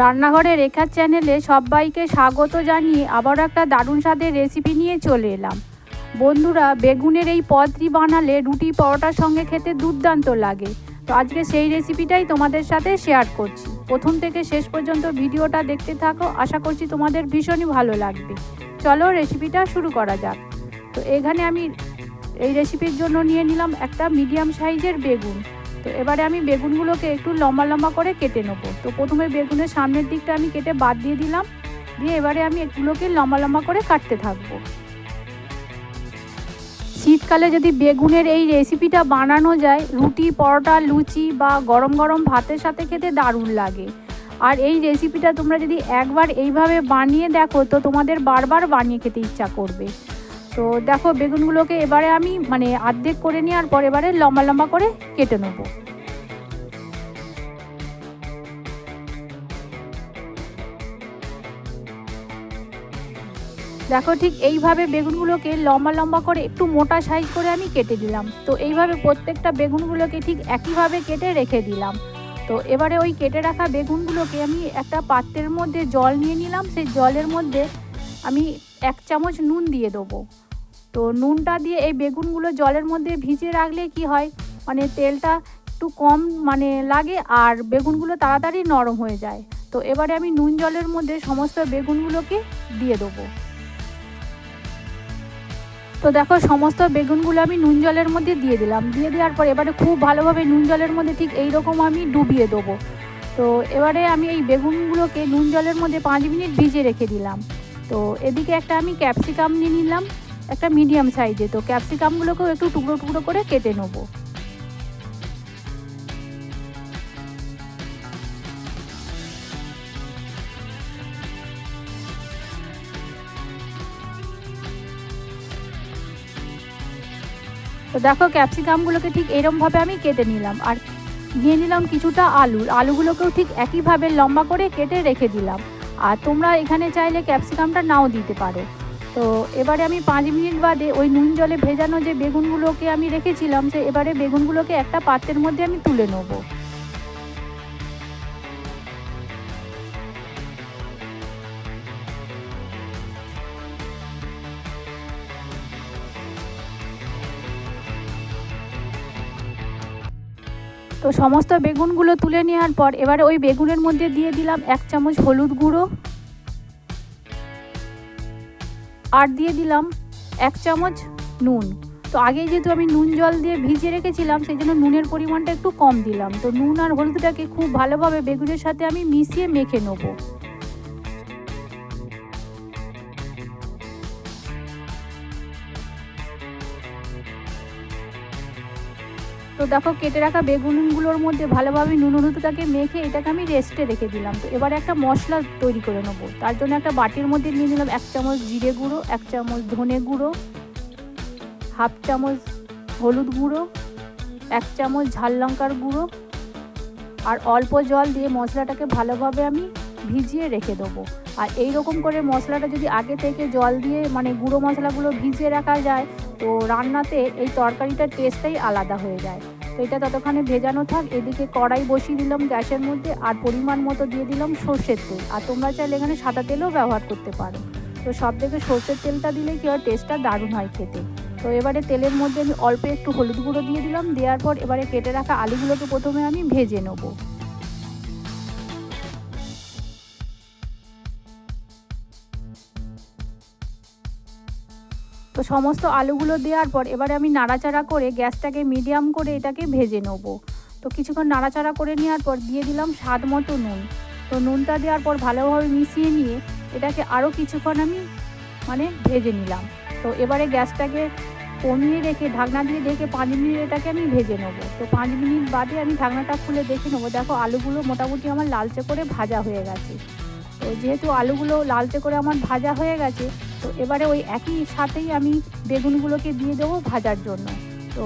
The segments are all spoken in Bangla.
রান্নাঘরে রেখার চ্যানেলে সবাইকে স্বাগত জানিয়ে আবারও একটা দারুণ স্বাদের রেসিপি নিয়ে চলে এলাম। বন্ধুরা, বেগুনের এই পদটি বানালে রুটি, পরোটার সঙ্গে খেতে দুর্দান্ত লাগে। তো আজকে সেই রেসিপিটাই তোমাদের সাথে শেয়ার করছি। প্রথম থেকে শেষ পর্যন্ত ভিডিওটা দেখতে থাকো। আশা করছি তোমাদের ভীষণই ভালো লাগবে। চলো রেসিপিটা শুরু করা যাক। তো এখানে আমি এই রেসিপির জন্য নিয়ে নিলাম একটা মিডিয়াম সাইজের বেগুন। তো এবারে আমি বেগুনগুলোকে একটু লম্বা লম্বা করে কেটে নেব। তো প্রথমে বেগুনের সামনের দিকটা আমি কেটে বাদ দিয়ে দিলাম। দিয়ে এবারে আমি এগুলোকে লম্বা লম্বা করে কাটতে থাকব। শীতকালে যদি বেগুনের এই রেসিপিটা বানানো যায়, রুটি, পরোটা, লুচি বা গরম গরম ভাতের সাথে খেতে দারুণ লাগে। আর এই রেসিপিটা তোমরা যদি একবার এইভাবে বানিয়ে দেখো, তো তোমাদের বারবার বানিয়ে খেতে ইচ্ছা করবে। তো দেখো বেগুনগুলোকে এবারে আমি মানে আর্ধেক করে নেওয়ার পর এবারে লম্বা লম্বা করে কেটে নেব। দেখো ঠিক এইভাবে বেগুনগুলোকে লম্বা লম্বা করে একটু মোটা সাইজ করে আমি কেটে দিলাম। তো এইভাবে প্রত্যেকটা বেগুনগুলোকে ঠিক একইভাবে কেটে রেখে দিলাম। তো এবারে ওই কেটে রাখা বেগুনগুলোকে আমি একটা পাত্রের মধ্যে জল নিয়ে নিলাম। সেই জলের মধ্যে আমি এক চামচ নুন দিয়ে দেবো। তো নুনটা দিয়ে এই বেগুনগুলো জলের মধ্যে ভিজিয়ে রাখলে কি হয়? মানে তেলটা একটু কম মানে লাগে আর বেগুনগুলো তাড়াতাড়ি নরম হয়ে যায়। তো এবারে আমি নুন জলের মধ্যে সমস্ত বেগুনগুলোকে দিয়ে দেবো। তো দেখো সমস্ত বেগুনগুলো আমি নুন জলের মধ্যে দিয়ে দিলাম। দিয়ে দেওয়ার পর এবারে খুব ভালোভাবে নুন জলের মধ্যে ঠিক এই রকম আমি ডুবিয়ে দেবো। তো এবারে আমি এই বেগুনগুলোকে নুন জলের মধ্যে পাঁচ মিনিট ভিজে রেখে দিলাম। তো এদিকে একটা আমি ক্যাপসিকাম নিয়ে নিলাম, একটা মিডিয়াম সাইজে তো ক্যাপসিকামগুলোকেও একটু টুকরো টুকরো করে কেটে নেব। তো দেখো ক্যাপসিকামগুলোকে ঠিক এরমভাবে আমি কেটে নিলাম। আর নিয়ে নিলাম কিছুটা আলু। আলুগুলোকেও ঠিক একইভাবে লম্বা করে কেটে রেখে দিলাম। আর তোমরা এখানে চাইলে ক্যাপসিকামটা নাও দিতে পারো। তো এবারে আমি পাঁচ মিনিট বাদে ওই নুন জলে ভেজানো যে বেগুনগুলোকে আমি রেখেছিলাম, সে এবারে বেগুনগুলোকে একটা পাত্রের মধ্যে আমি তুলে নেব। তো সমস্ত বেগুনগুলো তুলে নেওয়ার পর এবারে ওই বেগুনের মধ্যে দিয়ে দিলাম এক চামচ হলুদ গুঁড়ো। আর দিয়ে দিলাম এক চামচ নুন। তো আগে যেহেতু আমি নুন জল দিয়ে ভিজিয়ে রেখেছিলাম সেই জন্য নুনের পরিমাণটা একটু কম দিলাম। তো নুন আর হলুদটাকে খুব ভালোভাবে বেগুনের সাথে আমি মিশিয়ে মেখে নেব। তো দেখো কেটে রাখা বেগুনগুলোর মধ্যে ভালোভাবে নুন হলুদটাকে মেখে এটাকে আমি রেস্টে রেখে দিলাম। তো এবারে একটা মশলা তৈরি করে নেব। তার জন্য একটা বাটির মধ্যে নিয়ে নিলাম এক চামচ জিরে গুঁড়ো, এক চামচ ধনে গুঁড়ো, হাফ চামচ হলুদ গুঁড়ো, এক চামচ ঝাল লঙ্কার গুঁড়ো আর অল্প জল দিয়ে মশলাটাকে ভালোভাবে আমি ভিজিয়ে রেখে দেবো। আর এই রকম করে মশলাটা যদি আগে থেকে জল দিয়ে মানে গুঁড়ো মশলাগুলো ভিজিয়ে রাখা যায়, তো রান্নাতে এই তরকারিটার টেস্টটাই আলাদা হয়ে যায়। তো এটা ততক্ষণে ভেজানো থাক, এদিকে কড়াই বসিয়ে দিলাম গ্যাসের মধ্যে, আর পরিমাণ মতো দিয়ে দিলাম সর্ষের তেল। আর তোমরা চাইলে এখানে সাদা তেলও ব্যবহার করতে পারো। তো সব থেকে সর্ষের তেলটা দিলে কি হয়, টেস্টটা দারুণ হয় খেতে। তো এবারে তেলের মধ্যে আমি অল্প একটু হলুদ গুঁড়ো দিয়ে দিলাম, দেওয়ার পর এবারে কেটে রাখা আলুগুলোকে প্রথমে আমি ভেজে নেব। তো সমস্ত আলুগুলো দেওয়ার পর এবারে আমি নাড়াচাড়া করে গ্যাসটাকে মিডিয়াম করে এটাকে ভেজে নেব। তো কিছুক্ষণ নাড়াচাড়া করে নেওয়ার পর দিয়ে দিলাম স্বাদ মতো নুন। তো নুনটা দেওয়ার পর ভালোভাবে মিশিয়ে নিয়ে এটাকে আরও কিছুক্ষণ আমি মানে ভেজে নিলাম। তো এবারে গ্যাসটাকে কমিয়ে রেখে ঢাকনা দিয়ে ঢেকে পাঁচ মিনিট এটাকে আমি ভেজে নেব। তো পাঁচ মিনিট বাদে আমি ঢাকনাটা খুলে দেখে নেব, দেখো আলুগুলো মোটামুটি আমার লালচে করে ভাজা হয়ে গেছে। তো যেহেতু আলুগুলো লালচে করে আমার ভাজা হয়ে গেছে তো এবারে ওই একই সাথেই আমি বেগুনগুলোকে দিয়ে দেবো ভাজার জন্য। তো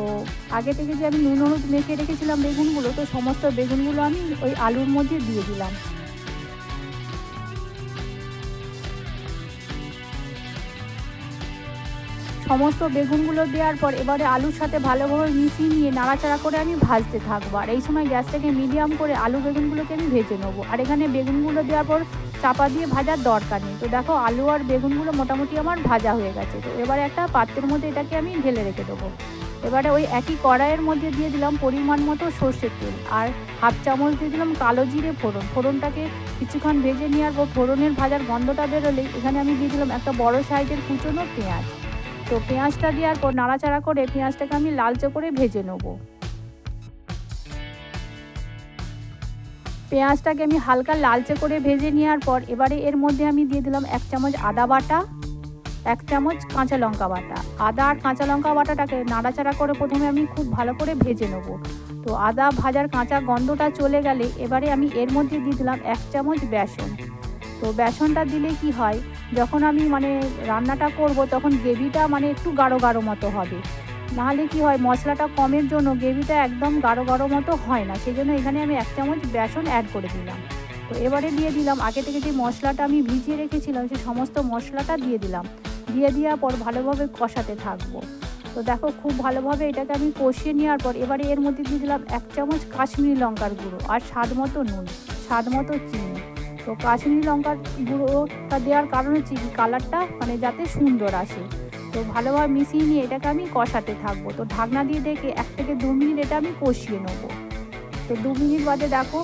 আগে থেকে যে আমি নুন হলুদ মেখে রেখেছিলাম বেগুনগুলো, তো সমস্ত বেগুনগুলো আমি ওই আলুর মধ্যে দিয়ে দিলাম। সমস্ত বেগুনগুলো দেওয়ার পর এবারে আলুর সাথে ভালোভাবে মিশিয়ে নিয়ে নাড়াচাড়া করে আমি ভাজতে থাকব। আর এই সময় গ্যাসটাকে মিডিয়াম করে আলু বেগুনগুলোকে আমি ভেজে নেব। আর এখানে বেগুনগুলো দেওয়ার পর চাপা দিয়ে ভাজার দরকার নেই। তো দেখো আলু আর বেগুনগুলো মোটামুটি আমার ভাজা হয়ে গেছে। তো এবারে একটা পাত্রের মধ্যে এটাকে আমি ঢেলে রেখে দেবো। এবারে ওই একই কড়াইয়ের মধ্যে দিয়ে দিলাম পরিমাণ মতো সর্ষের তেল আর হাফ চামচ দিয়ে দিলাম কালো জিরে ফোড়ন। ফোড়নটাকে কিছুক্ষণ ভেজে নেওয়ার পর ফোড়নের ভাজার গন্ধটা বেরোলেই এখানে আমি দিয়ে দিলাম একটা বড় সাইজের কুচনো পেঁয়াজ। তো পেঁয়াজটা দেওয়ার পর নাড়াচাড়া করে পেঁয়াজটাকে আমি লালচে করে ভেজে নেব। পেঁয়াজটাকে আমি হালকা লালচে করে ভেজে নেওয়ার পর এবারে এর মধ্যে আমি দিয়ে দিলাম এক চামচ আদা বাটা, এক চামচ কাঁচা লঙ্কা বাটা। আদা আর কাঁচা লঙ্কা বাটাটাকে নাড়াচাড়া করে প্রথমে আমি খুব ভালো করে ভেজে নেব। তো আদা ভাজার কাঁচা গন্ধটা চলে গেলে এবারে আমি এর মধ্যে দিয়ে দিলাম এক চামচ বেসন। তো বেসনটা দিলে কি হয়, যখন আমি মানে রান্নাটা করব তখন গ্রেভিটা মানে একটু গাঢ় গাঢ় মতো হবে। নাহলে কি হয়, মশলাটা কমের জন্য গ্রেভিটা একদম গাঢ় গাঢ় মতো হয় না সেই জন্য এখানে আমি এক চামচ বেসন অ্যাড করে দিলাম। তো এবারে দিয়ে দিলাম, আগে থেকে যে মশলাটা আমি ভিজিয়ে রেখেছিলাম সেই সমস্ত মশলাটা দিয়ে দিলাম। দিয়ে দেওয়ার পর ভালোভাবে কষাতে থাকব। তো দেখো খুব ভালোভাবে এটাকে আমি কষিয়ে নেওয়ার পর এবারে এর মধ্যে দিয়ে দিলাম এক চামচ কাশ্মীরি লঙ্কার গুঁড়ো আর স্বাদ মতো নুন, স্বাদ মতো চিনি। তো কাশ্মীরি লঙ্কার গুঁড়োটা দেওয়ার কারণ হচ্ছে কি কালারটা মানে যাতে সুন্দর আসে। তো ভালোভাবে মিশিয়ে নিয়ে এটাকে আমি কষাতে থাকব। তো ঢাকনা দিয়ে দেখে এক থেকে দু মিনিট এটা আমি কষিয়ে নেব। তো দু মিনিট বাদে দেখো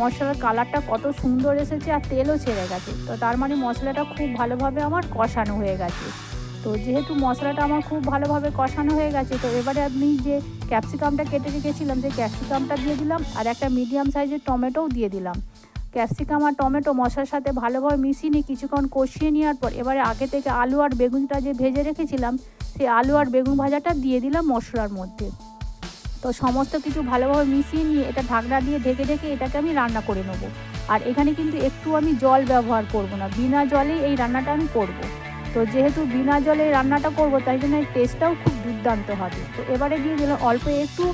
মশলার কালারটা কত সুন্দর এসেছে আর তেলও ছেড়ে গেছে। তো তার মানে মশলাটা খুব ভালোভাবে আমার কষানো হয়ে গেছে। তো যেহেতু মশলাটা আমার খুব ভালোভাবে কষানো হয়ে গেছে, তো এবারে আমি যে ক্যাপসিকামটা কেটে রেখেছিলাম, যে ক্যাপসিকামটা দিয়ে দিলাম আর একটা মিডিয়াম সাইজের টমেটোও দিয়ে দিলাম। ক্যাপসিকাম আর টমেটো মশলার সাথে ভালোভাবে মিশিয়ে নিয়ে কিছুক্ষণ কষিয়ে নেওয়ার পর এবারে আগে থেকে আলু আর বেগুনটা যে ভেজে রেখেছিলাম, সেই আলু আর বেগুন ভাজাটা দিয়ে দিলাম মশলার মধ্যে। তো সমস্ত কিছু ভালোভাবে মিশিয়ে নিয়ে এটা ঢাকনা দিয়ে ঢেকে ঢেকে এটাকে আমি রান্না করে নেব। আর এখানে কিন্তু একটু আমি জল ব্যবহার করব না, বিনা জলেই এই রান্নাটা আমি করব। তো যেহেতু বিনা জলে রান্নাটা করব, তাই জন্য এর টেস্টটাও খুব দুর্দান্ত হবে। তো এবারে দিয়ে দিলাম অল্প একটু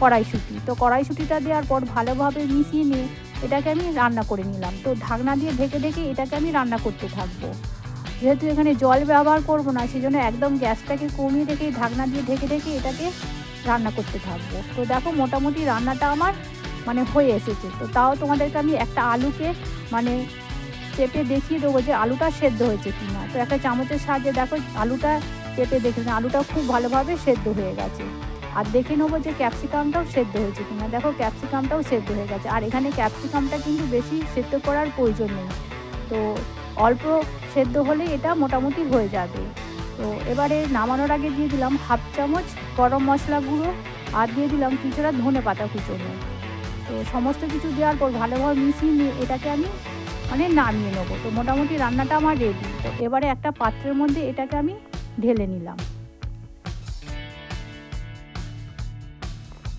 কড়াইশুঁটি। তো কড়াইশুঁটিটা দেওয়ার পর ভালোভাবে মিশিয়ে নিয়ে এটাকে আমি রান্না করে নিলাম। তো ঢাকনা দিয়ে ঢেকে ঢেকে এটাকে আমি রান্না করতে থাকব। যেহেতু এখানে জল ব্যবহার করব না, সেই জন্য একদম গ্যাসটাকে কমিয়ে রেখে ঢাকনা দিয়ে ঢেকে ঢেকে এটাকে রান্না করতে থাকব। তো দেখো মোটামুটি রান্নাটা আমার মানে হয়ে এসেছে। তো তাও তোমাদেরকে আমি একটা আলুকে মানে চেপে দেখিয়ে দেবো যে আলুটা সেদ্ধ হয়েছে কি না তো একটা চামচের সাহায্যে দেখো আলুটা চেপে দেখে আলুটা খুব ভালোভাবে সেদ্ধ হয়ে গেছে। আর দেখে নেব যে ক্যাপসিকামটাও সেদ্ধ হয়েছে কিনা। দেখো, ক্যাপসিকামটাও সেদ্ধ হয়ে গেছে। আর এখানে ক্যাপসিকামটা কিন্তু বেশি সেদ্ধ করার প্রয়োজন নেই। তো অল্প সেদ্ধ হলে এটা মোটামুটি হয়ে যাবে। তো এবারে নামানোর আগে দিয়ে দিলাম হাফ চামচ গরম মশলা গুঁড়ো আর দিয়ে দিলাম কিছুটা ধনে পাতা কুচোনো। তো সমস্ত কিছু দেওয়ার পর ভালোভাবে মিশিয়ে নিয়ে এটাকে আমি মানে নামিয়ে নেব। তো মোটামুটি রান্নাটা আমার রেডি তো এবারে একটা পাত্রের মধ্যে এটাকে আমি ঢেলে নিলাম।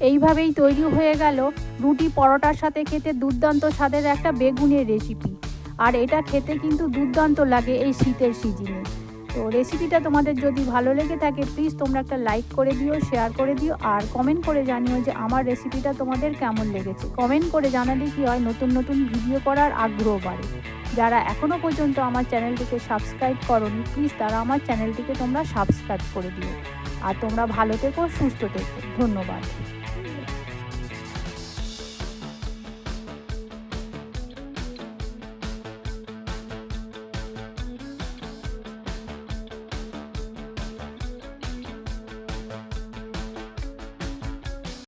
এইভাবেই তৈরি হয়ে গেল রুটি পরোটার সাথে খেতে দুর্দান্ত স্বাদের একটা বেগুনের রেসিপি আর এটা খেতে কিন্তু দুর্দান্ত লাগে এই শীতের সিজনে তো রেসিপিটা তোমাদের যদি ভালো লেগে থাকে প্লিজ তোমরা একটা লাইক করে দিও শেয়ার করে দিও, আর কমেন্ট করে জানিও যে আমার রেসিপিটা তোমাদের কেমন লেগেছে। কমেন্ট করে জানালে কি হয়, নতুন নতুন ভিডিও করার আগ্রহ বাড়ে। যারা এখনও পর্যন্ত আমার চ্যানেলটিকে সাবস্ক্রাইব করনি প্লিজ তারা আমার চ্যানেলটিকে তোমরা সাবস্ক্রাইব করে দিও। আর তোমরা ভালো থেকো, সুস্থ থেকো। ধন্যবাদ।